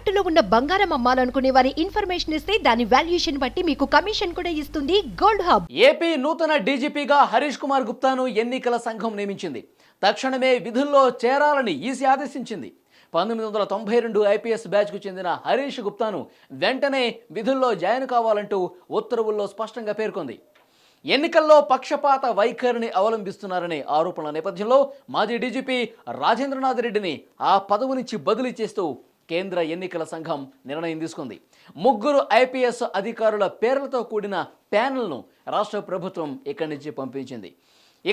తాకట్టులో ఉన్న బంగారం అమ్మాలనుకునే వారి ఇన్ఫర్మేషన్ ఇస్తే దాని వాల్యుయేషన్ బట్టి మీకు కమిషన్ కూడా ఇస్తుంది గోల్డ్ హబ్. ఏపీ నూతన డీజీపీగా హరీష్ కుమార్ గుప్తాను ఎన్నికల సంఘం నియమించింది. తక్షణమే విధుల్లో చేరాలని ఈసీ ఆదేశించింది. పంతొమ్మిది వందల తొంభై రెండు ఐపీఎస్ బ్యాచ్కు చెందిన హరీష్ గుప్తాను వెంటనే విధుల్లో జాయిన్ కావాలంటూ ఉత్తర్వుల్లో స్పష్టంగా పేర్కొంది. ఎన్నికల్లో పక్షపాత వైఖరిని అవలంబిస్తున్నారనే ఆరోపణల నేపథ్యంలో మాజీ డీజీపీ రాజేంద్రనాథ్ రెడ్డిని ఆ పదవి నుంచి బదిలీ చేస్తూ కేంద్ర ఎన్నికల సంఘం నిర్ణయం తీసుకుంది. ముగ్గురు ఐపీఎస్ అధికారుల పేర్లతో కూడిన ప్యానెల్ను రాష్ట్ర ప్రభుత్వం ఇక్కడి నుంచి పంపించింది.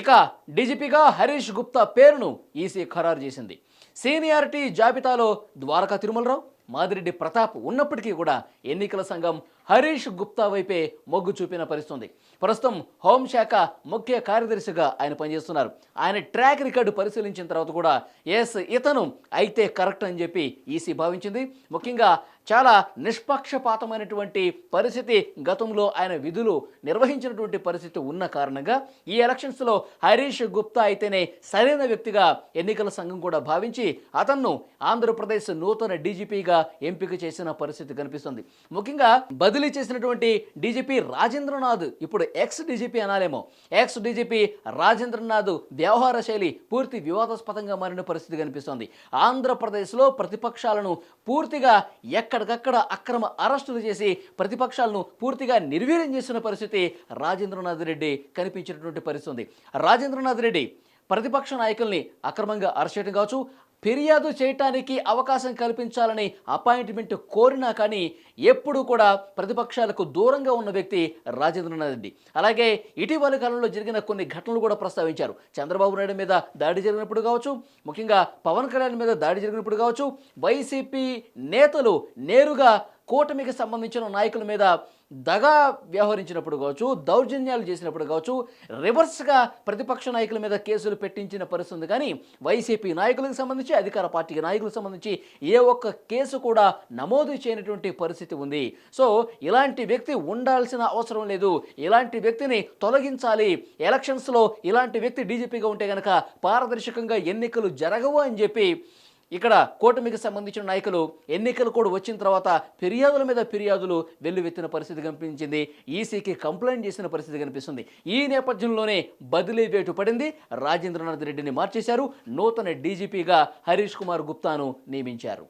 ఇక డీజీపీగా హరీష్ గుప్తా పేరును ఈసీ ఖరారు చేసింది. సీనియారిటీ జాబితాలో ద్వారకా తిరుమలరావు మాదిరెడ్డి ప్రతాప్ ఉన్నప్పటికీ కూడా ఎన్నికల సంఘం హరీష్ గుప్తా వైపే మొగ్గు చూపిన పరిస్థితుంది. ప్రస్తుతం హోంశాఖ ముఖ్య కార్యదర్శిగా ఆయన పనిచేస్తున్నారు. ఆయన ట్రాక్ రికార్డు పరిశీలించిన తర్వాత కూడా ఎస్ ఇతను అయితే కరెక్ట్ అని చెప్పి ఈసీ భావించింది. ముఖ్యంగా చాలా నిష్పక్షపాతమైనటువంటి పరిస్థితి గతంలో ఆయన విధులు నిర్వహించినటువంటి పరిస్థితి ఉన్న కారణంగా ఈ ఎలక్షన్స్లో హరీష్ గుప్తా అయితేనే సరైన వ్యక్తిగా ఎన్నికల సంఘం కూడా భావించి అతన్ను ఆంధ్రప్రదేశ్ నూతన డీజీపీగా ఎంపిక చేసిన పరిస్థితి కనిపిస్తుంది. ముఖ్యంగా బదిలీ చేసినటువంటి డీజీపీ రాజేంద్రనాథ్ ఇప్పుడు ఎక్స్ డీజీపీ అనాలేమో ఎక్స్ డీజీపీ రాజేంద్రనాథ్ వ్యవహార శైలి పూర్తి వివాదాస్పదంగా మారిన పరిస్థితి కనిపిస్తోంది. ఆంధ్రప్రదేశ్లో ప్రతిపక్షాలను పూర్తిగా అక్కడికక్కడ అక్రమ అరెస్టులు చేసి ప్రతిపక్షాలను పూర్తిగా నిర్వీర్యం చేసిన పరిస్థితి రాజేంద్రనాథ్ రెడ్డి కనిపించినటువంటి పరిస్థితి ఉంది. రాజేంద్రనాథ్ రెడ్డి ప్రతిపక్ష నాయకుల్ని అక్రమంగా అరెస్ట్ చేయడం కావచ్చు ఫిర్యాదు చేయటానికి అవకాశం కల్పించాలని అపాయింట్మెంట్ కోరినా కానీ ఎప్పుడూ కూడా ప్రతిపక్షాలకు దూరంగా ఉన్న వ్యక్తి రాజేంద్రనాథ్ రెడ్డి. అలాగే ఇటీవలి కాలంలో జరిగిన కొన్ని ఘటనలు కూడా ప్రస్తావించారు. చంద్రబాబు నాయుడు మీద దాడి జరిగినప్పుడు కావచ్చు ముఖ్యంగా పవన్ కళ్యాణ్ మీద దాడి జరిగినప్పుడు కావచ్చు వైసీపీ నేతలు నేరుగా కూటమికి సంబంధించిన నాయకుల మీద దగా వ్యవహరించినప్పుడు కావచ్చు దౌర్జన్యాలు చేసినప్పుడు కావచ్చు రివర్స్గా ప్రతిపక్ష నాయకుల మీద కేసులు పెట్టించిన పరిస్థితి ఉంది. కానీ వైసీపీ నాయకులకు సంబంధించి అధికార పార్టీకి నాయకులకు సంబంధించి ఏ ఒక్క కేసు కూడా నమోదు చేయనటువంటి పరిస్థితి ఉంది. సో ఇలాంటి వ్యక్తి ఉండాల్సిన అవసరం లేదు. ఇలాంటి వ్యక్తిని తొలగించాలి. ఎలక్షన్స్లో ఇలాంటి వ్యక్తి డీజీపీగా ఉంటే కనుక పారదర్శకంగా ఎన్నికలు జరగవు అని చెప్పి ఇక్కడ కూటమికి సంబంధించిన నాయకులు ఎన్నికలు కూడా వచ్చిన తర్వాత ఫిర్యాదుల మీద ఫిర్యాదులు వెల్లువెత్తిన పరిస్థితి కనిపించింది. ఈసీకి కంప్లైంట్ చేసిన పరిస్థితి కనిపిస్తుంది. ఈ నేపథ్యంలోనే బదిలీ వేటు పడింది. రాజేంద్రనాథ్ రెడ్డిని మార్చేశారు. నూతన డీజీపీగా హరీష్ కుమార్ గుప్తాను నియమించారు.